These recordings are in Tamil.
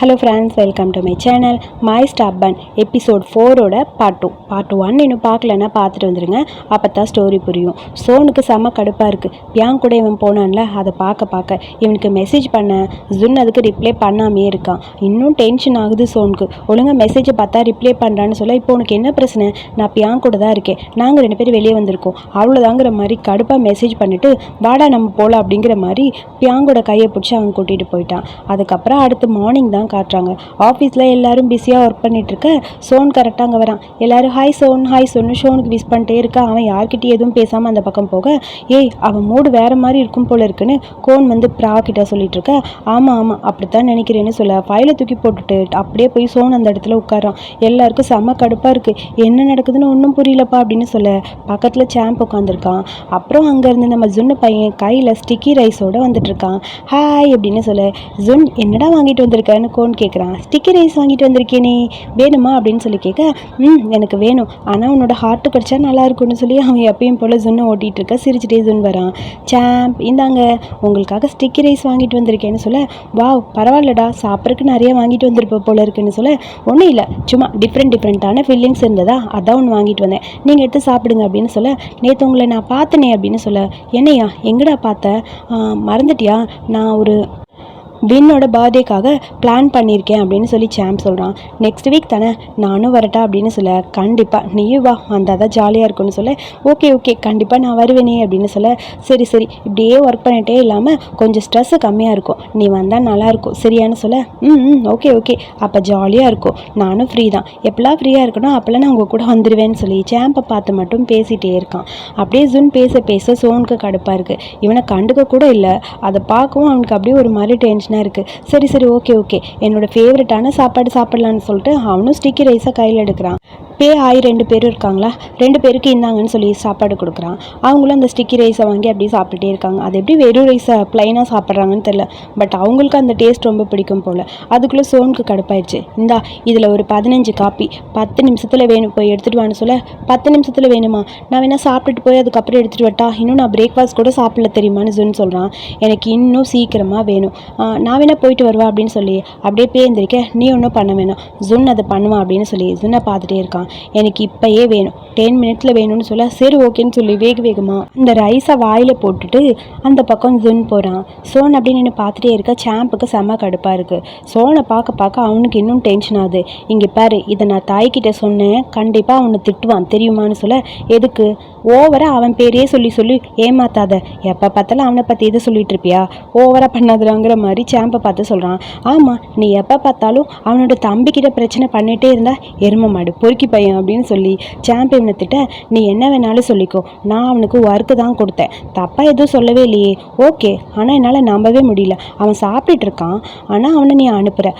Hello friends welcome to my channel my ஸ்டாப்பன் episode ஃபோரோட பார்ட் டூ பார்ட் ஒன் இன்னும் பார்க்கலன்னா பார்த்துட்டு வந்துடுங்க அப்போ தான் ஸ்டோரி புரியும் சோனுக்கு செம்ம கடுப்பாக இருக்குது பியாங் கூட இவன் போனான்ல அதை பார்க்க பார்க்க. இவனுக்கு மெசேஜ் பண்ண. ஜுன் அதுக்கு ரிப்ளை பண்ணாமே இருக்கான். இன்னும் டென்ஷன் ஆகுது சோனுக்கு. ஒழுங்காக மெசேஜை பார்த்தா ரிப்ளை பண்ணுறான்னு சொல்ல இப்போ உனக்கு என்ன பிரச்சனை? நான் பியாங் கூட தான் இருக்கேன். நாங்கள் ரெண்டு பேரும் வெளியே வந்திருக்கோம். அவ்வளோதாங்கிற மாதிரி கடுப்பாக மெசேஜ் பண்ணிவிட்டு வாடா நம்ம போகலாம் அப்படிங்கிற மாதிரி பியாங்கோட கையை பிடிச்சி அவன் கூட்டிகிட்டு போயிட்டான். அதுக்கப்புறம் அடுத்து மார்னிங் தான் காட்டுறாங்க. ஆஃபீஸில் எல்லாரும் பிஸியாக ஒர்க் பண்ணிகிட்ருக்க இருக்க சோன் கரெக்டாக அங்கே வரான். எல்லாரும் ஹாய் சோன் ஹாய் சோன்னு ஷோனுக்கு விஷ் பண்ணிட்டே இருக்கா அவன் யார்கிட்டயும் எதுவும் பேசாமல் அந்த பக்கம் போக ஏய் அவன் மூடு வேறு மாதிரி இருக்கும் போல இருக்குன்னு கோன் வந்து ப்ரா கிட்ட சொல்லிட்டு இருக்க ஆமாம் ஆமாம் அப்படித்தான் நினைக்கிறேன்னு சொல்ல ஃபைலை தூக்கி போட்டுட்டு அப்படியே போய் சோன் அந்த இடத்துல உட்காரான் எல்லாருக்கும் செம கடுப்பாக இருக்குது என்ன நடக்குதுன்னு ஒன்றும் புரியலப்பா அப்படின்னு சொல்ல பக்கத்தில் சாம்ப் உட்காந்துருக்கான் அப்புறம் அங்கேருந்து நம்ம ஜுன்னு பையன் கையில் ஸ்டிக்கி ரைஸோட வந்துட்டு இருக்கான் ஹாய் அப்படின்னு சொல்ல ஜுன் என்னடா வாங்கிட்டு வந்திருக்கேன்னு இருக்கோன்னு கேட்குறான் ஸ்டிக்கி ரைஸ் வாங்கிட்டு வந்திருக்கேனே வேணுமா அப்படின்னு சொல்லி கேட்க ம் எனக்கு வேணும். ஆனால் உன்னோட ஹார்ட்டு கிடச்சா நல்லா இருக்கும்னு சொல்லி அவன் எப்பயும் போல் ஜுன்னு ஓட்டிகிட்டு இருக்க. சிரிச்சிட்டே ஜுன் வரான். சாம்ப் இந்தாங்க உங்களுக்காக ஸ்டிக்கி ரைஸ் வாங்கிட்டு வந்திருக்கேன்னு சொல்ல வாவ் பரவாயில்லடா சாப்பிட்றதுக்கு நிறைய வாங்கிட்டு வந்திருப்ப போல இருக்குன்னு சொல்ல ஒன்றும் இல்லை சும்மா டிஃப்ரெண்ட் டிஃப்ரெண்ட்டான ஃபீலிங்ஸ் இருந்ததா அதான் ஒன்று வாங்கிட்டு வந்தேன். நீங்கள் எடுத்து சாப்பிடுங்க அப்படின்னு சொல்ல நேற்று உங்களை நான் பார்த்தனே அப்படின்னு சொல்ல என்னையா எங்கடா பார்த்த? மறந்துட்டியா? நான் ஒரு வின்னோட பர்த்டேக்காக பிளான் பண்ணியிருக்கேன் அப்படின்னு சொல்லி சாம் சொல்கிறான் நெக்ஸ்ட் வீக் தானே நானும் வரட்டா அப்படின்னு சொல்ல கண்டிப்பாக நீயும் வா வந்தால் தான் ஜாலியாக இருக்கும்னு சொல்ல ஓகே ஓகே கண்டிப்பாக நான் வருவேனே அப்படின்னு சொல்ல சரி சரி இப்படியே ஒர்க் பண்ணிட்டே இல்லாமல் கொஞ்சம் ஸ்ட்ரெஸ்ஸு கம்மியாக இருக்கும். நீ வந்தால் நல்லாயிருக்கும் சரியானு சொல்ல ம் ஓகே ஓகே அப்போ ஜாலியாக இருக்கும். நானும் ஃப்ரீ தான். எப்போல்லாம் ஃப்ரீயாக இருக்கணும் அப்போல்லாம் நான் உங்கள் கூட வந்துடுவேன்னு சொல்லி சாம்பை பார்த்து மட்டும் பேசிகிட்டே இருக்கான். அப்படியே ஜுன் பேச பேச சோனுக்கு கடுப்பாக இருக்குது இவனை கண்டுக்க கூட இல்லை. அதை பார்க்கவும் அவனுக்கு அப்படியே ஒரு மாதிரி டென்ஷன் டென்ஷனாக இருக்குது சரி சரி ஓகே ஓகே என்னோட ஃபேவரட்டான சாப்பாடு சாப்பிட்லான்னு சொல்லிட்டு அவனும் ஸ்டிக்கி ரைஸாக கையில் எடுக்கிறான். பே ஆகி ரெண்டு பேரும் இருக்காங்களா? ரெண்டு பேருக்கு இந்தாங்கன்னு சொல்லி சாப்பாடு கொடுக்குறான். அவங்களும் அந்த ஸ்டிக்கி ரைஸை வாங்கி அப்படியே சாப்பிட்டுட்டே இருக்காங்க. அது எப்படி வெறும் ரைஸை ப்ளைனாக சாப்பிட்றாங்கன்னு தெரில பட் அவங்களுக்கு அந்த டேஸ்ட் ரொம்ப பிடிக்கும் போல். அதுக்குள்ளே சோனுக்கு கடுப்பாயிடுச்சு. இந்தா இதில் ஒரு பதினஞ்சு காப்பி. பத்து நிமிஷத்தில் வேணும். போய் எடுத்துகிட்டு வான்னு சொல்ல பத்து நிமிஷத்தில் வேணுமா? நான் வேணால் சாப்பிட்டுட்டு போய் அதுக்கப்புறம் எடுத்துகிட்டு வட்டா இன்னும் நான் பிரேக்ஃபாஸ்ட் கூட சாப்பிடல தெரியுமான்னு சொன்னு சொல்கிறான் எனக்கு இன்னும் சீக்கிரமாக வேணும். நான் வேணால் போயிட்டு வருவா? அப்படின்னு சொல்லி அப்படியே பேந்திருக்க நீ ஒன்றும் பண்ண வேணாம். ஜுன் அதை பண்ணுவான் அப்படின்னு சொல்லி ஜுன்னை பார்த்துட்டே இருக்கான். எனக்கு இப்போயே வேணும். டென் மினிட்ஸில் வேணும்னு சொல்ல சரி ஓகேன்னு சொல்லி வேக வேகமாக இந்த ரைஸை வாயில் போட்டுட்டு அந்த பக்கம் ஜுன் போகிறான் சோன் அப்படின்னு நின்று பார்த்துட்டே இருக்க சாம்புக்கு செம்ம கடுப்பாக இருக்குது சோனை பார்க்க பார்க்க அவனுக்கு இன்னும் டென்ஷன் ஆகுது. இங்கே பாரு இதை நான் தாய்கிட்ட சொன்னேன் கண்டிப்பாக அவனை திட்டுவான் தெரியுமான்னு சொல்ல எதுக்கு? ஓவராக அவன் பேரையே சொல்லி சொல்லி ஏமாத்தாத. எப்போ பார்த்தாலும் அவனை பற்றி இதை சொல்லிட்டு இருப்பியா? ஓவராக பண்ணாதுறாங்கிற மாதிரி சாம்பை பார்த்து சொல்கிறான் ஆமாம் நீ எப்போ பார்த்தாலும் அவனோட தம்பிக்கிட்ட பிரச்சனை பண்ணிகிட்டே இருந்தால் எரும மாடு பொறுக்கி பையன் அப்படின்னு சொல்லி சாம்ப் இவனை திட்ட நீ என்ன வேணாலும் சொல்லிக்கோ. நான் அவனுக்கு ஒர்க்கு தான் கொடுத்தேன். தப்பாக எதுவும் சொல்லவே இல்லையே. ஓகே ஆனால் என்னால் நம்பவே முடியல. அவன் சாப்பிட்டுட்டு இருக்கான். ஆனால் அவனை நீ அனுப்புகிற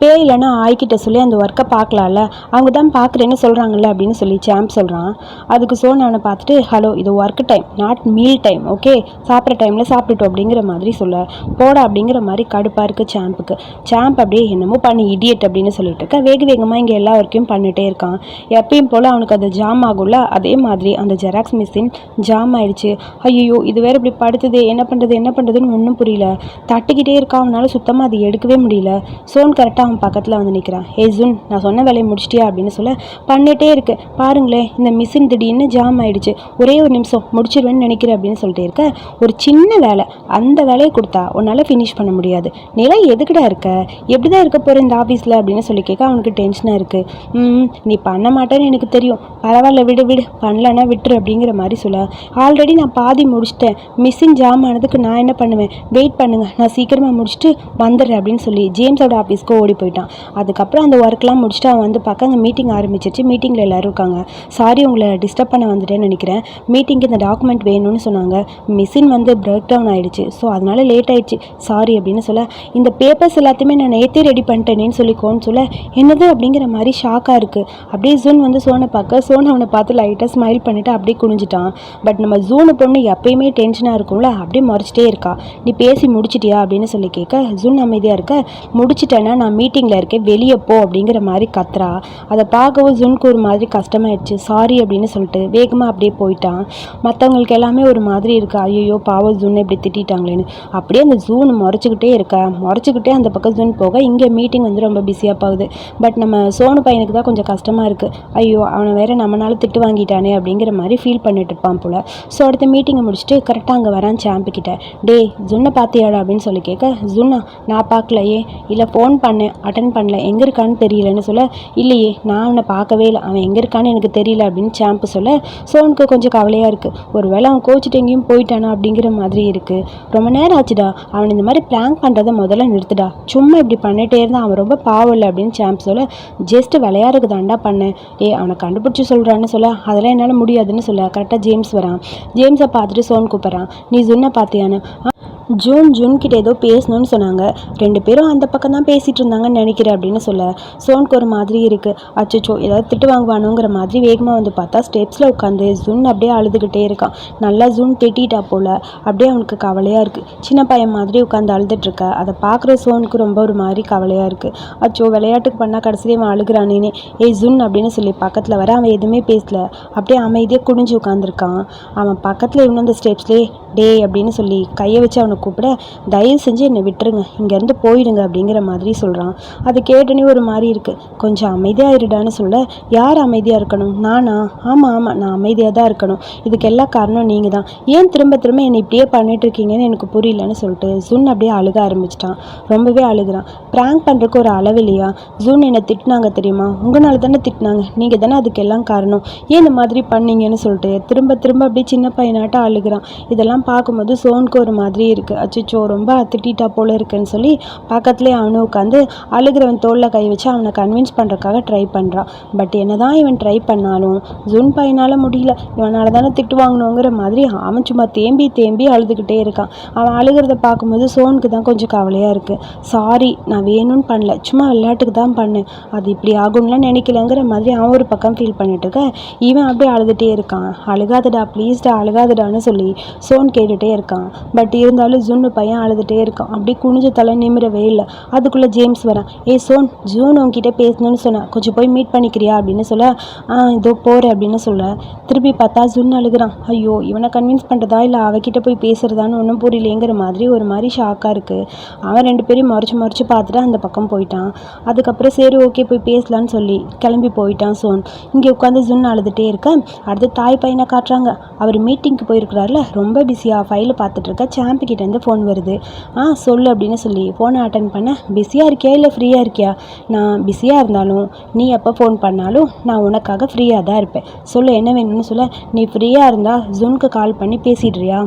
பே இல்லைன்னா ஆய்கிட்ட சொல்லி அந்த ஒர்க்கை பார்க்கலாம்ல. அவங்க தான் பார்க்குறேன்னு சொல்கிறாங்கல்ல அப்படின்னு சொல்லி சாம்ப் சொல்கிறான் அதுக்கு சோனானை பார்த்துட்டு ஹலோ இது work time not meal time okay சாப்பிட்ற டைமில் சாப்பிட்டுட்டோம் அப்படிங்கிற மாதிரி சொல்ல. போடா அப்படிங்கிற மாதிரி கடுப்பாக இருக்குது சாம்புக்கு சாம்ப் அப்படியே என்னமோ பண்ணி இடியட் அப்படின்னு சொல்லிட்டு இருக்க. வேக வேகமாக இங்கே எல்லா ஒர்க்கையும் பண்ணிகிட்டே இருக்கான். எப்பயும் போல் அவனுக்கு அது ஜாம் ஆகும்ல. அதே மாதிரி அந்த ஜெராக்ஸ் மிஷின் ஜாம் ஆயிடுச்சு. ஐயோ இது வேறு இப்படி படுத்துது என்ன பண்ணுறது என்ன பண்ணுறதுன்னு ஒன்றும் புரியல. தட்டிக்கிட்டே இருக்கான் அவனால் சுத்தமாக அது எடுக்கவே முடியல. சோன் கரெக்டாக அவன் பக்கத்தில் வந்து நிற்கிறான் ஹேசுன் நான் சொன்ன வேலையை முடிச்சிட்டியா? அப்படின்னு சொல்ல பண்ணிட்டே இருக்கேன் பாருங்களேன் இந்த மிஷின் திடீர்னு ஜாம் ஆயிடுச்சு. ஒரே ஒரு நிமிஷம் முடிச்சிருவேன்னு நினைக்கிறேன் அப்படின்னு சொல்லிட்டு இருக்க. ஒரு சின்ன வேலை. அந்த வேலையை கொடுத்தா உன்னால் ஃபினிஷ் பண்ண முடியாது. நிலை எதுக்குடா இருக்க? எப்படி தான் இருக்க போகிற இந்த ஆஃபீஸில் அப்படின்னு சொல்லி கேட்க அவனுக்கு டென்ஷனாக இருக்குது ம் நீ பண்ண மாட்டேன்னு எனக்கு தெரியும். பரவாயில்ல விடு விடு. பண்ணலன்னா விட்டுரு அப்படிங்கிற மாதிரி சொல்ல. ஆல்ரெடி நான் பாதி முடிச்சிட்டேன். மிஷின் ஜாம் ஆனதுக்கு நான் என்ன பண்ணுவேன்? வெயிட் பண்ணுங்க. நான் சீக்கிரமாக முடிச்சுட்டு வந்துடுறேன் அப்படின்னு சொல்லி ஜேம்ஸோட ஆஃபீஸ்க்கு ஓடி போயிட்டான். அதுக்கப்புறம் அந்த ஒர்க்லாம் முடிச்சுட்டு அவன் வந்து பார்க்க அங்கே மீட்டிங் ஆரம்பிச்சிருச்சு. மீட்டிங்கில் எல்லாரும் இருக்காங்க. சாரி உங்களை டிஸ்டர்ப் பண்ண வந்துட்டேன்னு நினைக்கிறேன். மீட்டிங்க்கு இந்த டாக்குமெண்ட் வேணும்னு சொன்னாங்க. மிஷின் வந்து பிரேக் டவுன் ஆகிடுச்சு ஸோ அதனால லேட் ஆகிடுச்சு சாரி அப்படின்னு சொல்ல இந்த பேப்பர்ஸ் எல்லாத்தையுமே நான் நேற்றே ரெடி பண்ணிட்டேனேன்னு சொல்லிக்கோன்னு சொல்ல என்னது அப்படிங்கிற மாதிரி ஷாக்காக இருக்குது அப்படியே ஜூன் வந்து சோனை பார்க்க சோன் அவனை பார்த்து லைட்டாக ஸ்மைல் பண்ணிவிட்டு அப்படியே குனிஞ்சிட்டான். பட் நம்ம ஜூனு பொண்ணு எப்பயுமே டென்ஷனாக இருக்கும்ல அப்படியே முறைச்சிட்டே இருக்கா. நீ பேசி முடிச்சிட்டியா? அப்படின்னு சொல்லி கேட்க ஜூன் அமைதியாக இருக்க. முடிச்சிட்டேன்னா நான் மீட்டிங்கில் இருக்கேன் வெளியே போ அப்படிங்கிற மாதிரி கத்துறா. அதை பார்க்கவும் ஜுன்க்கு ஒரு மாதிரி கஷ்டமாயிடுச்சு. சாரி அப்படின்னு சொல்லிட்டு வேகமாக அப்படியே போயிட்டான். மற்றவங்களுக்கு எல்லாமே ஒரு மாதிரி இருக்கா. ஐயோ பாவம் ஜூன் இப்படி திட்டாங்களேன்னு அப்படியே அந்த ஜூன் முறைச்சிக்கிட்டே இருக்கா. முறைச்சிக்கிட்டே அந்த பக்கம் ஜூன் போக இங்கே மீட்டிங் வந்து ரொம்ப பிஸியாக போகுது. பட் நம்ம சோனு பையனுக்கு தான் கொஞ்சம் கஷ்டமாக இருக்குது ஐயோ அவனை வேற நம்மளால திட்டு வாங்கிட்டானே அப்படிங்கிற மாதிரி ஃபீல் பண்ணிட்டு இருப்பான் போல். ஸோ அடுத்த மீட்டிங்கை முடிச்சுட்டு கரெக்டாக அங்கே வரான் சாம்பு கிட்ட. டே ஜுன்னை பார்த்தியாடா? அப்படின்னு சொல்லி கேட்க ஜுன்னா நான் பார்க்கலையே. இல்லை ஃபோன் பண்ணேன். அட்டன் பண்ணல. எங்கே இருக்கான்னு தெரியலன்னு சொல்ல இல்லையே நான் அவனை பார்க்கவே இல்லை. அவன் எங்கே இருக்கான்னு எனக்கு தெரியல அப்படின்னு சாம்பு சொல்ல சோனுக்கு கொஞ்சம் கவலையாக இருக்குது ஒரு வேளை அவன் கோச்சிட்டு எங்கேயும் போயிட்டானா? அப்படிங்கிற மாதிரி இருக்குது ரொம்ப நேரம் ஆச்சுடா. அவன் இந்த மாதிரி ப்ராங்க் பண்ணுறதை முதல்ல நிறுத்துடா. சும்மா இப்படி பண்ணிட்டே இருந்தான் அவன் ரொம்ப பாவம் இல்லை அப்படின்னு சாம்ப் சொல்ல ஜஸ்ட்டு விளையாடுறதுக்கு தாண்டா பண்ணேன். ஏ அவனை கண்டுபிடிச்சி சொல்கிறான்னு சொல்ல அதெல்லாம் என்னால் முடியாதுன்னு சொல்ல கரெக்டாக ஜேம்ஸ் வரான். ஜேம்ஸை பார்த்துட்டு சோன் கூப்பிட்றான். நீ ஜுன்னை பார்த்தியான்னு? "ஆ, ஜூன் ஜூன் கிட்ட ஏதோ பேசணும்னு சொன்னாங்க. ரெண்டு பேரும் அந்த பக்கம் தான் பேசிட்டு இருந்தாங்கன்னு நினைக்கிறேன் அப்படின்னு சொல்ல. சோனுக்கு ஒரு மாதிரி இருக்கு. அச்சோ ஏதாவது திட்டு வாங்குவானுங்கிற மாதிரி வேகமாக வந்து பார்த்தா ஸ்டெப்ஸில் உட்காந்து ஜூன் அப்படியே அழுதுகிட்டே இருக்கான். நல்லா ஜூன் திட்டிட்டா போல. அப்படியே அவனுக்கு கவலையாக இருக்கு. சின்ன பையன் மாதிரி உட்காந்து அழுதுட்டு இருக்க. அதை பார்க்குற சோனுக்கு ரொம்ப ஒரு மாதிரி கவலையாக இருக்கு. அச்சோ விளையாட்டுக்கு பண்ணால் கடைசியில் அவன் அழுகிறானேனே ஏய் ஜூன் அப்படின்னு சொல்லி பக்கத்தில் வர அவன் எதுவுமே பேசல. அப்படியே அமைதியாக குனிஞ்சு உட்காந்துருக்கான் அவன் பக்கத்தில் இவனு அந்த ஸ்டெப்ஸ்லேயே டே அப்படின்னு சொல்லி கையை வச்சு அவனை கூப்பிட தயவு செஞ்சு என்னை விட்டுருங்க. இங்கேருந்து போயிடுங்க அப்படிங்கிற மாதிரி சொல்கிறான் அது கேட்டனே ஒரு மாதிரி இருக்குது கொஞ்சம் அமைதியாக இருடான்னு சொல்ல யார் அமைதியாக இருக்கணும்? நானா? ஆமாம் ஆமாம் நான் அமைதியாக தான் இருக்கணும். இதுக்கு எல்லா காரணம் நீங்கள் தான் ஏன் திரும்ப திரும்ப என்னை இப்படியே பண்ணிட்டு இருக்கீங்கன்னு எனக்கு புரியலன்னு சொல்லிட்டு ஜூன் அப்படியே அழுக ஆரம்பிச்சிட்டான். ரொம்பவே அழுகிறான். ப்ராங்க் பண்ணுறதுக்கு ஒரு அளவு இல்லையா? ஜூன் என்னை திட்டினாங்க தெரியுமா? உங்களால் தானே திட்டினாங்க. நீங்கள் தானே அதுக்கெல்லாம் காரணம். ஏன் இந்த மாதிரி பண்ணீங்கன்னு சொல்லிட்டு திரும்ப திரும்ப அப்படியே சின்ன பையனாட்ட அழுகிறான். இதெல்லாம் பார்க்கும்போது சோனுக்கு ஒரு மாதிரி இருக்குது அச்சோ ரொம்ப திட்டிட்டா போல இருக்குன்னு சொல்லி பக்கத்துலேயே அவனும் உட்காந்து அழுகிறவன் தோளில் கை வச்சு அவனை கன்வின்ஸ் பண்ணுறதுக்காக ட்ரை பண்ணுறான் பட் என்னதான் இவன் ட்ரை பண்ணாலும் ஜூன் பையனால் முடியல. இவனால் தானே திட்டு வாங்கணுங்கிற மாதிரி அவன் சும்மா தேம்பி தேம்பி அழுதுகிட்டே இருக்கான். அவன் அழுகிறத பார்க்கும்போது சோனுக்கு தான் கொஞ்சம் கவலையாக இருக்குது சாரி நான் வேணும்னு பண்ணல. சும்மா விளையாட்டுக்கு தான் பண்ணேன். அது இப்படி ஆகும்லாம் நினைக்கலங்கிற மாதிரி அவன் ஒரு பக்கம் ஃபீல் பண்ணிட்டு இருக்க. இவன் அப்படியே அழுதுகிட்டே இருக்கான். அழுகாதடா ப்ளீஸ்டா அழுகாதடான்னு சொல்லி சோன் கேட்டுகிட்டே இருக்கான். பட் இருந்தாலும் ஜூன்னு பையன் அழுதுகிட்டே இருக்கான். அப்படியே குனிஞ்ச தலை நிமிரவே இல்லை அதுக்குள்ளே ஜேம்ஸ் வரான். ஏ சோன் ஜூன் உன்கிட்ட பேசணும்னு சொன்னான் கொஞ்சம் போய் மீட் பண்ணிக்கிறியா? அப்படின்னு சொல்ல ஆ இதோ போகிறேன் அப்படின்னு சொல்ல திருப்பி பார்த்தா ஜுன் அழுகிறான். ஐயோ இவனை கன்வின்ஸ் பண்ணுறதா இல்லை அவகிட்ட போய் பேசுறதான்னு ஒன்றும் புரியலேங்கிற மாதிரி ஒரு மாதிரி ஷாக்காக இருக்குது அவன் ரெண்டு பேரையும் மறைச்சு மறைச்சு பார்த்துட்டு அந்த பக்கம் போயிட்டான். அதுக்கப்புறம் சரி ஓகே போய் பேசலான்னு சொல்லி கிளம்பி போயிட்டான் சோன். இங்கே உட்காந்து ஜூன் அழுதுகிட்டே இருக்க அடுத்து தாய் பையனை காட்டுறாங்க. அவர் மீட்டிங்க்கு போயிருக்கிறாருல ரொம்ப பிஸியாக ஃபைலை பார்த்துட்டு இருக்க சாம்பு கிட்டேருந்து ஃபோன் வருது. ஆ சொல்லு அப்படின்னு சொல்லி ஃபோனை அட்டன் பண்ண பிஸியாக இருக்கியா இல்லை ஃப்ரீயாக இருக்கியா? நான் பிஸியாக இருந்தாலும் நீ எப்போ ஃபோன் பண்ணாலும் நான் உனக்காக ஃப்ரீயாக தான் இருப்பேன். சொல்லு என்ன வேணும்னு சொல்ல. நீ ஃப்ரீயாக இருந்தால் ஜூனுக்கு கால் பண்ணி பேசிடுறியா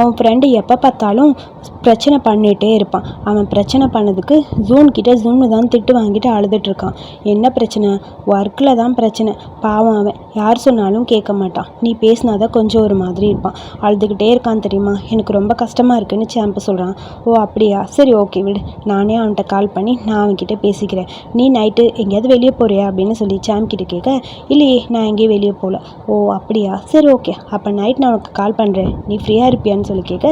உன் ஃப்ரெண்டு எப்போ பார்த்தாலும் பிரச்சனை பண்ணிகிட்டே இருப்பான். அவன் பிரச்சனை பண்ணதுக்கு ஜூன் கிட்ட ஜூனு தான் திட்டு வாங்கிட்டு அழுதுட்டுருக்கான் என்ன பிரச்சனை? ஒர்க்கில் தான் பிரச்சனை. பாவம் அவன். யார் சொன்னாலும் கேட்க மாட்டான். நீ பேசினாதான் கொஞ்சம் ஒரு மாதிரி இருப்பான். அழுதுகிட்டே இருக்கான் தெரியுமா? எனக்கு ரொம்ப கஷ்டமாக இருக்குன்னு சாம்பு சொல்கிறான் ஓ அப்படியா? சரி ஓகே விடு. நானே அவன்கிட்ட கால் பண்ணி நான் அவன்கிட்ட பேசிக்கிறேன். நீ நைட்டு எங்கேயாவது வெளியே போறியா அப்படின்னு சொல்லி சாம் கிட்ட கேட்க இல்லையே நான் எங்கேயும் வெளியே போகல. ஓ அப்படியா? சரி ஓகே அப்போ நைட் நான் உனக்கு கால் பண்ணுறேன் நீ ஃப்ரீயாக இருப்பியான்னு சொல்லி கேட்க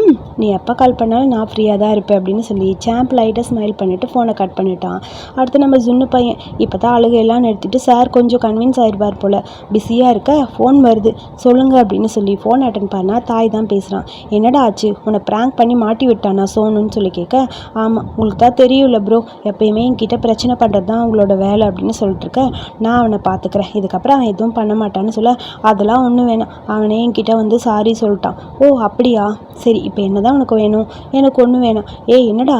ம் நீ எப்போ கால் பண்ணாலும் நான் ஃப்ரீயாக தான் இருப்பேன் அப்படின்னு சொல்லி சாம்ப் லைட்டாக ஸ்மைல் பண்ணிவிட்டு ஃபோனை கட் பண்ணிட்டான். அடுத்து நம்ம ஜுன்னு பையன் இப்போ தான் அழுகையெல்லாம் நிறுத்திட்டு சார் கொஞ்சம் கன்வின்ஸ் ஆயிடுவார் போல். பிஸியாக இருக்க? ஃபோன் வருது. சொல்லுங்க அப்படின்னு சொல்லி ஃபோன் அட்டன் பண்ணால் தாய் தான் பேசுகிறான் என்னடா ஆச்சு? உன்னை ப்ராங்க் பண்ணி மாட்டி விட்டானா சோனுன்னு சொல்லி கேட்க ஆமாம் உங்களுக்கு தான் தெரியும்ல ப்ரோ எப்பயுமே என்கிட்ட பிரச்சனை பண்ணுறது தான் அவங்களோட வேலை அப்படின்னு சொல்லிட்டு இருக்க. நான் அவனை பார்த்துக்கிறேன் இதுக்கப்புறம் அவன் எதுவும் பண்ண மாட்டான்னு சொல்ல அதெல்லாம் ஒன்றும் வேணாம். அவனே என்கிட்ட வந்து சாரி சொல்லிட்டான். ஓ அப்படியா? சரி இப்போ என்ன தான் உனக்கு வேணும்? எனக்கு ஒன்று வேணாம். ஏ என்னடா?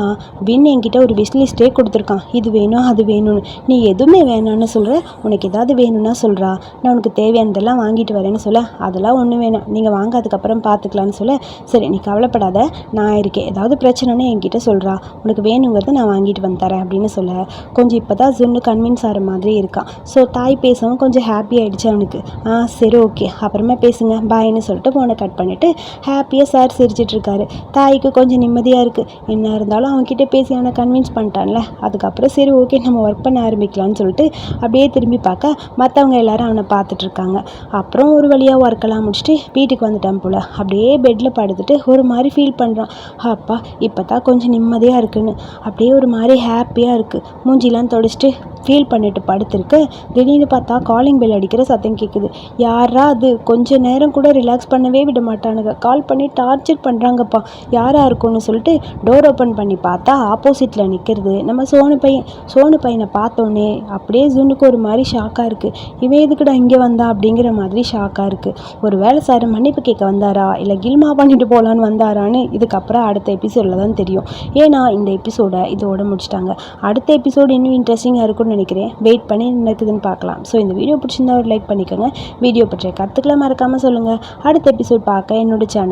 வின் என்கிட்ட ஒரு விஷ் லிஸ்ட்டே கொடுத்துருக்கான். இது வேணும் அது வேணும்னு. நீ எதுவுமே வேணான்னு சொல்கிற உனக்கு ஏதாவது வேணும்னா சொல்கிறா நான் உனக்கு தேவையானதெல்லாம் வாங்கிட்டு வரேன்னு சொல்ல. அதெல்லாம் ஒன்றும் வேணாம். நீங்கள் வாங்க அதுக்கப்புறம் பார்த்துக்கலான்னு சொல்ல. சரி நீ கவலைப்படாத. நான் இருக்கேன். ஏதாவது பிரச்சனைன்னு என்கிட்ட சொல்கிறா உனக்கு வேணுங்கிறத நான் வாங்கிட்டு வந்து தரேன் அப்படின்னு சொல்ல. கொஞ்சம் இப்போ தான் ஜுன்னு கன்வின்ஸ் ஆகிற மாதிரி இருக்கான். ஸோ தாய் பேசவும் கொஞ்சம் ஹாப்பி ஆகிடுச்சு அவனுக்கு. ஆ சரி ஓகே அப்புறமா பேசுங்க. பாய்னு சொல்லிட்டு ஃபோனை கட் பண்ணிவிட்டு ஹாப்பி ஹாப்பியாக சார் சிரிச்சிட்டு இருக்காரு தாய்க்கு கொஞ்சம் நிம்மதியாக இருக்குது என்ன இருந்தாலும் அவன்கிட்ட பேசி அவனை கன்வின்ஸ் பண்ணிட்டான்ல. அதுக்கப்புறம் சரி ஓகே நம்ம ஒர்க் பண்ண ஆரம்பிக்கலாம்னு சொல்லிட்டு அப்படியே திரும்பி பார்க்க மற்றவங்க எல்லாரும் அவனை பார்த்துட்ருக்காங்க அப்புறம் ஒரு வழியாக ஒர்க்கெல்லாம் முடிச்சுட்டு வீட்டுக்கு வந்துட்டான் போல். அப்படியே பெட்டில் படுத்துட்டு ஒரு மாதிரி ஃபீல் பண்ணுறான் அப்பா இப்போ தான் கொஞ்சம் நிம்மதியாக இருக்குன்னு. அப்படியே ஒரு மாதிரி ஹாப்பியாக இருக்குது மூஞ்சிலாம் தொடச்சிட்டு ஃபீல் பண்ணிட்டு படுத்திருக்கு. திடீர்னு பார்த்தா காலிங் பெல் அடிக்கிற சத்தம் கேட்குது யாரா அது? கொஞ்ச நேரம் கூட ரிலாக்ஸ் பண்ணவே விட மாட்டானுங்க. கால் பண்ணி டார்ச்சர் பண்ணுறாங்கப்பா யாராக இருக்கும்னு சொல்லிட்டு டோர் ஓப்பன் பண்ணி பார்த்தா ஆப்போசிட்டில் நிற்கிறது நம்ம சோனு பையன் சோனு பையனை பார்த்தோன்னே அப்படியே ஜுனுக்கு ஒரு மாதிரி ஷாக்காக இருக்குது இவன் எதுக்குடா இங்கே வந்தா அப்படிங்கிற மாதிரி ஷாக்காக இருக்குது ஒரு வேளை சார் மன்னிப்பு கேட்க வந்தாரா? இல்லை கில்மா பண்ணிட்டு போகலான்னு வந்தாரான்னு இதுக்கப்புறம் அடுத்த எபிசோடில் தான் தெரியும். ஏன்னா இந்த எபிசோடை இதோட முடிச்சிட்டாங்க. அடுத்த எபிசோடு இன்னும் இன்ட்ரெஸ்டிங்காக இருக்கும்னு நினைக்கிறேன். வெயிட் பண்ணி நடக்குதுன்னு பார்க்கலாம். ஸோ இந்த வீடியோ பிடிச்சிருந்தா ஒரு லைக் பண்ணிக்கோங்க. வீடியோ பற்றிய கருத்துக்களை மறக்காமல் சொல்லுங்கள் அடுத்த எபிசோட் பார்க்க என்னோட